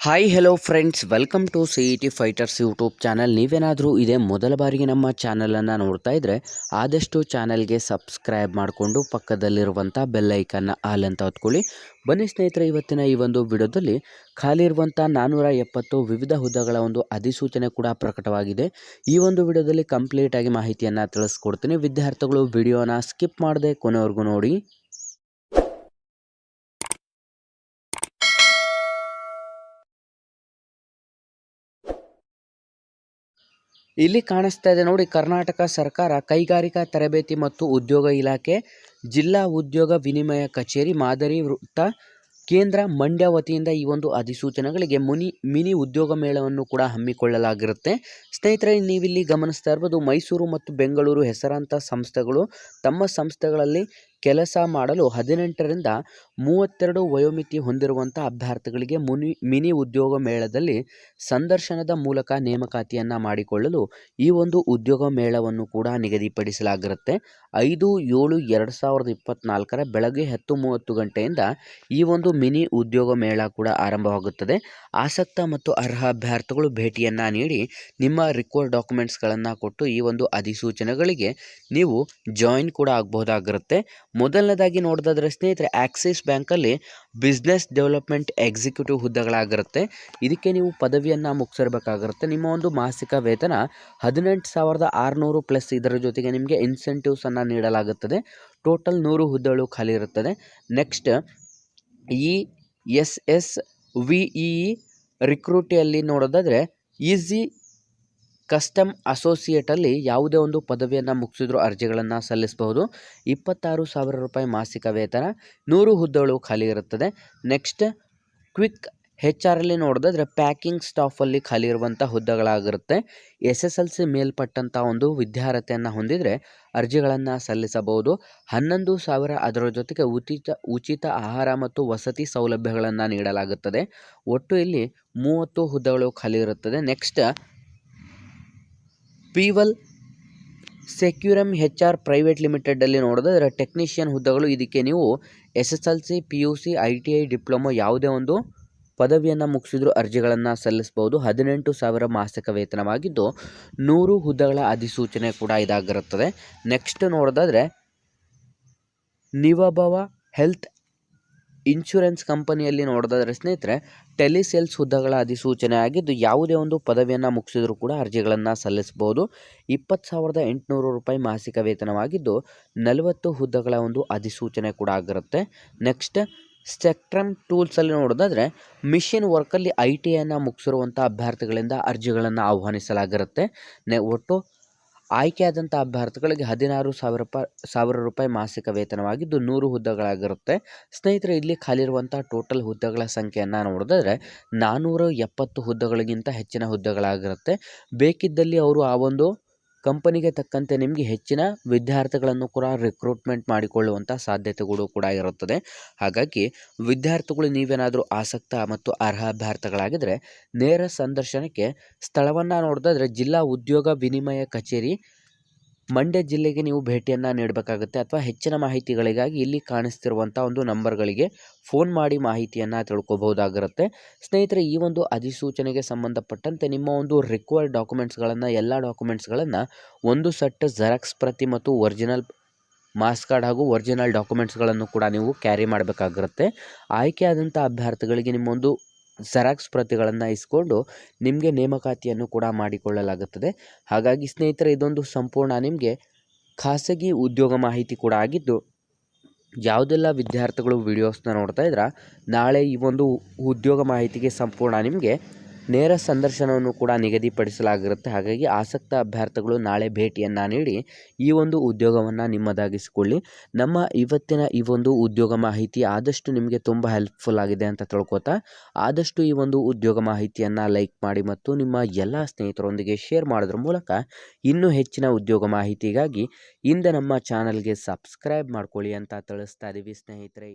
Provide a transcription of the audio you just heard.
Hi hello friends welcome to C E T fighters YouTube channel ನೀವೇನಾದರೂ ಇದೇ ಮೊದಲ ಬಾರಿಗೆ ನಮ್ಮ ಚಾನಲನ್ನು ನೋಡ್ತಾ ಇದ್ದರೆ ಆದಷ್ಟು ಚಾನಲ್ಗೆ ಸಬ್ಸ್ಕ್ರೈಬ್ ಮಾಡಿಕೊಂಡು ಪಕ್ಕದಲ್ಲಿರುವಂಥ ಬೆಲ್ಲೈಕನ್ನ ಆಲ್ ಅಂತ ಹೊತ್ಕೊಳ್ಳಿ. ಬನ್ನಿ ಸ್ನೇಹಿತರೆ, ಇವತ್ತಿನ ಈ ಒಂದು ವಿಡಿಯೋದಲ್ಲಿ ಖಾಲಿ ಇರುವಂಥ ನಾನ್ನೂರ ಎಪ್ಪತ್ತು ವಿವಿಧ ಹುದ್ದೆಗಳ ಒಂದು ಅಧಿಸೂಚನೆ ಕೂಡ ಪ್ರಕಟವಾಗಿದೆ. ಈ ಒಂದು ವಿಡಿಯೋದಲ್ಲಿ ಕಂಪ್ಲೀಟಾಗಿ ಮಾಹಿತಿಯನ್ನು ತಿಳಿಸ್ಕೊಡ್ತೀನಿ. ವಿದ್ಯಾರ್ಥಿಗಳು ವಿಡಿಯೋನ ಸ್ಕಿಪ್ ಮಾಡದೆ ಕೊನೆವರೆಗೂ ನೋಡಿ. ಇಲ್ಲಿ ಕಾಣಿಸ್ತಾ ಇದೆ ನೋಡಿ, ಕರ್ನಾಟಕ ಸರ್ಕಾರ ಕೈಗಾರಿಕಾ ತರಬೇತಿ ಮತ್ತು ಉದ್ಯೋಗ ಇಲಾಖೆ, ಜಿಲ್ಲಾ ಉದ್ಯೋಗ ವಿನಿಮಯ ಕಚೇರಿ, ಮಾದರಿ ವೃತ್ತ ಕೇಂದ್ರ ಮಂಡ್ಯ ವತಿಯಿಂದ ಈ ಒಂದು ಅಧಿಸೂಚನೆಗಳಿಗೆ ಮುನಿ, ಮಿನಿ ಉದ್ಯೋಗ ಮೇಳವನ್ನು ಕೂಡ ಹಮ್ಮಿಕೊಳ್ಳಲಾಗಿರುತ್ತೆ. ಸ್ನೇಹಿತರೆ, ನೀವಿಲ್ಲಿ ಗಮನಿಸ್ತಾ ಇರ್ಬೋದು, ಮೈಸೂರು ಮತ್ತು ಬೆಂಗಳೂರು ಹೆಸರಾಂತ ಸಂಸ್ಥೆಗಳು ತಮ್ಮ ಸಂಸ್ಥೆಗಳಲ್ಲಿ ಕೆಲಸ ಮಾಡಲು ಹದಿನೆಂಟರಿಂದ ಮೂವತ್ತೆರಡು ವಯೋಮಿತಿ ಹೊಂದಿರುವಂಥ ಅಭ್ಯರ್ಥಿಗಳಿಗೆ ಮುನಿ, ಮಿನಿ ಉದ್ಯೋಗ ಮೇಳದಲ್ಲಿ ಸಂದರ್ಶನದ ಮೂಲಕ ನೇಮಕಾತಿಯನ್ನು ಮಾಡಿಕೊಳ್ಳಲು ಈ ಒಂದು ಉದ್ಯೋಗ ಮೇಳವನ್ನು ಕೂಡ ನಿಗದಿಪಡಿಸಲಾಗಿರುತ್ತೆ. ಐದು, ಏಳು, ಎರಡು ಸಾವಿರದ ಇಪ್ಪತ್ತ್ನಾಲ್ಕರ ಬೆಳಗ್ಗೆ ಹತ್ತು ಮೂವತ್ತು ಗಂಟೆಯಿಂದ ಈ ಒಂದು ಮಿನಿ ಉದ್ಯೋಗ ಮೇಳ ಕೂಡ ಆರಂಭವಾಗುತ್ತದೆ. ಆಸಕ್ತ ಮತ್ತು ಅರ್ಹ ಅಭ್ಯರ್ಥಿಗಳು ಭೇಟಿಯನ್ನು ನೀಡಿ ನಿಮ್ಮ ರಿಕ್ವರ್ಡ್ ಡಾಕ್ಯುಮೆಂಟ್ಸ್ಗಳನ್ನು ಕೊಟ್ಟು ಈ ಒಂದು ಅಧಿಸೂಚನೆಗಳಿಗೆ ನೀವು ಜಾಯಿನ್ ಕೂಡ ಆಗಬಹುದಾಗಿರುತ್ತೆ. ಮೊದಲನೇದಾಗಿ ನೋಡೋದಾದ್ರೆ ಸ್ನೇಹಿತರೆ ಆಕ್ಸಿಸ್ ಬ್ಯಾಂಕಲ್ಲಿ ಬಿಸ್ನೆಸ್ ಡೆವಲಪ್ಮೆಂಟ್ ಎಕ್ಸಿಕ್ಯೂಟಿವ್ ಹುದ್ದೆಗಳಾಗಿರುತ್ತೆ. ಇದಕ್ಕೆ ನೀವು ಪದವಿಯನ್ನು ಮುಗಿಸಿರ್ಬೇಕಾಗಿರುತ್ತೆ. ನಿಮ್ಮ ಒಂದು ಮಾಸಿಕ ವೇತನ ಹದಿನೆಂಟು ಸಾವಿರದ ಆರುನೂರು ಪ್ಲಸ್ ಇದರ ಜೊತೆಗೆ ನಿಮಗೆ ಇನ್ಸೆಂಟಿವ್ಸನ್ನು ನೀಡಲಾಗುತ್ತದೆ. ಟೋಟಲ್ ನೂರು ಹುದ್ದೆಗಳು ಖಾಲಿ ಇರುತ್ತದೆ. Next E S S V E ರಿಕ್ರೂಟಿಯಲ್ಲಿ ನೋಡೋದಾದರೆ ಈಸಿ ಕಸ್ಟಮ್ ಅಸೋಸಿಯೇಟಲ್ಲಿ ಯಾವುದೇ ಒಂದು ಪದವಿಯನ್ನು ಮುಗಿಸಿದ್ರು ಅರ್ಜಿಗಳನ್ನು ಸಲ್ಲಿಸಬಹುದು. ಇಪ್ಪತ್ತಾರು ಸಾವಿರ ರೂಪಾಯಿ ಮಾಸಿಕ ವೇತನ, ನೂರು ಹುದ್ದೆಗಳು ಖಾಲಿ ಇರುತ್ತದೆ. ನೆಕ್ಸ್ಟ್, ಕ್ವಿಕ್ ಹೆಚ್ ಆರಲ್ಲಿ ನೋಡಿದ್ರೆ ಪ್ಯಾಕಿಂಗ್ ಸ್ಟಾಫಲ್ಲಿ ಖಾಲಿ ಇರುವಂಥ ಹುದ್ದೆಗಳಾಗಿರುತ್ತೆ. ಎಸ್ ಎಸ್ ಎಲ್ ಸಿ ಮೇಲ್ಪಟ್ಟಂಥ ಒಂದು ವಿದ್ಯಾರ್ಹತೆಯನ್ನು ಹೊಂದಿದರೆ ಅರ್ಜಿಗಳನ್ನು ಸಲ್ಲಿಸಬಹುದು. ಹನ್ನೊಂದು ಸಾವಿರ ಅದರ ಜೊತೆಗೆ ಉಚಿತ ಉಚಿತ ಆಹಾರ ಮತ್ತು ವಸತಿ ಸೌಲಭ್ಯಗಳನ್ನು ನೀಡಲಾಗುತ್ತದೆ. ಒಟ್ಟು ಇಲ್ಲಿ ಮೂವತ್ತು ಹುದ್ದೆಗಳು ಖಾಲಿ ಇರುತ್ತದೆ. ನೆಕ್ಸ್ಟ್ ಪೀವಲ್ ಸೆಕ್ಯೂರಮ್ ಹೆಚ್ ಆರ್ ಪ್ರೈವೇಟ್ ಲಿಮಿಟೆಡಲ್ಲಿ ನೋಡಿದ್ರೆ ಟೆಕ್ನಿಷಿಯನ್ ಹುದ್ದೆಗಳು, ಇದಕ್ಕೆ ನೀವು S S L C P U C, I T I, diploma ಯಾವುದೇ ಒಂದು ಪದವಿಯನ್ನು ಮುಗಿಸಿದ್ರು ಅರ್ಜಿಗಳನ್ನು ಸಲ್ಲಿಸಬಹುದು ಹದಿನೆಂಟು ಸಾವಿರ ಮಾಸಿಕ ವೇತನವಾಗಿದ್ದು ನೂರು ಹುದ್ದೆಗಳ ಅಧಿಸೂಚನೆ ಕೂಡ ಇದಾಗಿರುತ್ತದೆ. ನೆಕ್ಸ್ಟ್ ನೋಡೋದಾದರೆ ನಿವಭವ ಹೆಲ್ತ್ ಇನ್ಶೂರೆನ್ಸ್ ಕಂಪನಿಯಲ್ಲಿ ನೋಡೋದಾದ್ರೆ ಸ್ನೇಹಿತರೆ, ಟೆಲಿಸೇಲ್ಸ್ ಹುದ್ದೆಗಳ ಅಧಿಸೂಚನೆ ಆಗಿದ್ದು, ಯಾವುದೇ ಒಂದು ಪದವಿಯನ್ನು ಮುಗಿಸಿದರೂ ಕೂಡ ಅರ್ಜಿಗಳನ್ನು ಸಲ್ಲಿಸಬಹುದು. ಇಪ್ಪತ್ತು ಸಾವಿರದ ಎಂಟುನೂರು ರೂಪಾಯಿ ಮಾಸಿಕ ವೇತನವಾಗಿದ್ದು, ನಲವತ್ತು ಹುದ್ದೆಗಳ ಒಂದು ಅಧಿಸೂಚನೆ ಕೂಡ ಆಗಿರುತ್ತೆ. ನೆಕ್ಸ್ಟ್ ಸ್ಪೆಕ್ಟ್ರಮ್ ಟೂಲ್ಸಲ್ಲಿ ನೋಡೋದಾದರೆ, ಮಿಷಿನ್ ವರ್ಕಲ್ಲಿ ಐ ಟಿಯನ್ನು ಮುಗಿಸಿರುವಂಥ ಅಭ್ಯರ್ಥಿಗಳಿಂದ ಅರ್ಜಿಗಳನ್ನು ಆಹ್ವಾನಿಸಲಾಗಿರುತ್ತೆ. ನೆ, ಒಟ್ಟು ಆಯ್ಕೆಯಾದಂಥ ಅಭ್ಯರ್ಥಿಗಳಿಗೆ ಹದಿನಾರು ಸಾವಿರ ರೂಪಾಯಿ ಸಾವಿರ ರೂಪಾಯಿ ಮಾಸಿಕ ವೇತನವಾಗಿದ್ದು ನೂರು ಹುದ್ದೆಗಳಾಗಿರುತ್ತೆ. ಸ್ನೇಹಿತರೆ, ಇಲ್ಲಿ ಖಾಲಿರುವಂಥ ಟೋಟಲ್ ಹುದ್ದೆಗಳ ಸಂಖ್ಯೆಯನ್ನು ನೋಡಿದ್ರೆ ನಾನ್ನೂರ ಎಪ್ಪತ್ತು ಹುದ್ದೆಗಳಿಗಿಂತ ಹೆಚ್ಚಿನ ಹುದ್ದೆಗಳಾಗಿರುತ್ತೆ. ಬೇಕಿದ್ದಲ್ಲಿ ಅವರು ಆ ಒಂದು ಕಂಪನಿಗೆ ತಕ್ಕಂತೆ ನಿಮಗೆ ಹೆಚ್ಚಿನ ವಿದ್ಯಾರ್ಥಿಗಳನ್ನು ಕೂಡ ರಿಕ್ರೂಟ್ಮೆಂಟ್ ಮಾಡಿಕೊಳ್ಳುವಂಥ ಸಾಧ್ಯತೆಗಳು ಕೂಡ ಇರುತ್ತದೆ. ಹಾಗಾಗಿ ವಿದ್ಯಾರ್ಥಿಗಳು ನೀವೇನಾದರೂ ಆಸಕ್ತ ಮತ್ತು ಅರ್ಹ ಅಭ್ಯರ್ಥಿಗಳಾಗಿದ್ದರೆ ನೇರ ಸಂದರ್ಶನಕ್ಕೆ ಸ್ಥಳವನ್ನು ನೋಡೋದಾದ್ರೆ ಜಿಲ್ಲಾ ಉದ್ಯೋಗ ವಿನಿಮಯ ಕಚೇರಿ ಮಂಡ್ಯ ಜಿಲ್ಲೆಗೆ ನೀವು ಭೇಟಿಯನ್ನು ನೀಡಬೇಕಾಗುತ್ತೆ ಅಥವಾ ಹೆಚ್ಚಿನ ಮಾಹಿತಿಗಳಿಗಾಗಿ ಇಲ್ಲಿ ಕಾಣಿಸ್ತಿರುವಂಥ ಒಂದು ನಂಬರ್ಗಳಿಗೆ ಫೋನ್ ಮಾಡಿ ಮಾಹಿತಿಯನ್ನು ತಿಳ್ಕೊಬಹುದಾಗಿರುತ್ತೆ. ಸ್ನೇಹಿತರೆ, ಈ ಒಂದು ಅಧಿಸೂಚನೆಗೆ ಸಂಬಂಧಪಟ್ಟಂತೆ ನಿಮ್ಮ ಒಂದು ರಿಕ್ವೈರ್ಡ್ ಡಾಕ್ಯುಮೆಂಟ್ಸ್ಗಳನ್ನು ಎಲ್ಲ ಡಾಕ್ಯುಮೆಂಟ್ಸ್ಗಳನ್ನು ಒಂದು ಸೆಟ್ ಜೆರಾಕ್ಸ್ ಪ್ರತಿ ಮತ್ತು ಒರಿಜಿನಲ್ ಮಾಸ್ ಕಾರ್ಡ್ ಹಾಗೂ ಒರಿಜಿನಲ್ ಡಾಕ್ಯುಮೆಂಟ್ಸ್ಗಳನ್ನು ಕೂಡ ನೀವು ಕ್ಯಾರಿ ಮಾಡಬೇಕಾಗಿರುತ್ತೆ. ಆಯ್ಕೆಯಾದಂಥ ಅಭ್ಯರ್ಥಿಗಳಿಗೆ ನಿಮ್ಮೊಂದು ಜೆರಾಕ್ಸ್ ಪ್ರತಿಗಳನ್ನು ಇಸ್ಕೊಂಡು ನಿಮಗೆ ನೇಮಕಾತಿಯನ್ನು ಕೂಡ ಮಾಡಿಕೊಳ್ಳಲಾಗುತ್ತದೆ. ಹಾಗಾಗಿ ಸ್ನೇಹಿತರೆ, ಇದೊಂದು ಸಂಪೂರ್ಣ ನಿಮಗೆ ಖಾಸಗಿ ಉದ್ಯೋಗ ಮಾಹಿತಿ ಕೂಡ ಆಗಿದ್ದು, ಯಾವುದೆಲ್ಲ ವಿದ್ಯಾರ್ಥಿಗಳು ವಿಡಿಯೋಸ್ನ ನೋಡ್ತಾ ಇದ್ರೆ, ನಾಳೆ ಈ ಒಂದು ಉದ್ಯೋಗ ಮಾಹಿತಿಗೆ ಸಂಪೂರ್ಣ ನಿಮಗೆ ನೇರ ಸಂದರ್ಶನವನ್ನು ಕೂಡ ನಿಗದಿಪಡಿಸಲಾಗಿರುತ್ತೆ. ಹಾಗಾಗಿ ಆಸಕ್ತ ಅಭ್ಯರ್ಥಿಗಳು ನಾಳೆ ಭೇಟಿಯನ್ನು ನೀಡಿ ಈ ಒಂದು ಉದ್ಯೋಗವನ್ನು ನಿಮ್ಮದಾಗಿಸಿಕೊಳ್ಳಿ. ನಮ್ಮ ಇವತ್ತಿನ ಈ ಒಂದು ಉದ್ಯೋಗ ಮಾಹಿತಿ ಆದಷ್ಟು ನಿಮಗೆ ತುಂಬ ಹೆಲ್ಪ್ಫುಲ್ ಆಗಿದೆ ಅಂತ ತಿಳ್ಕೊತಾ, ಆದಷ್ಟು ಈ ಒಂದು ಉದ್ಯೋಗ ಮಾಹಿತಿಯನ್ನು ಲೈಕ್ ಮಾಡಿ ಮತ್ತು ನಿಮ್ಮ ಎಲ್ಲ ಸ್ನೇಹಿತರೊಂದಿಗೆ ಶೇರ್ ಮಾಡೋದ್ರ ಮೂಲಕ ಇನ್ನೂ ಹೆಚ್ಚಿನ ಉದ್ಯೋಗ ಮಾಹಿತಿಗಾಗಿ ಹಿಂದೆ ನಮ್ಮ ಚಾನಲ್ಗೆ ಸಬ್ಸ್ಕ್ರೈಬ್ ಮಾಡ್ಕೊಳ್ಳಿ ಅಂತ ತಿಳಿಸ್ತಾ ಇದ್ದೀವಿ ಸ್ನೇಹಿತರೆ.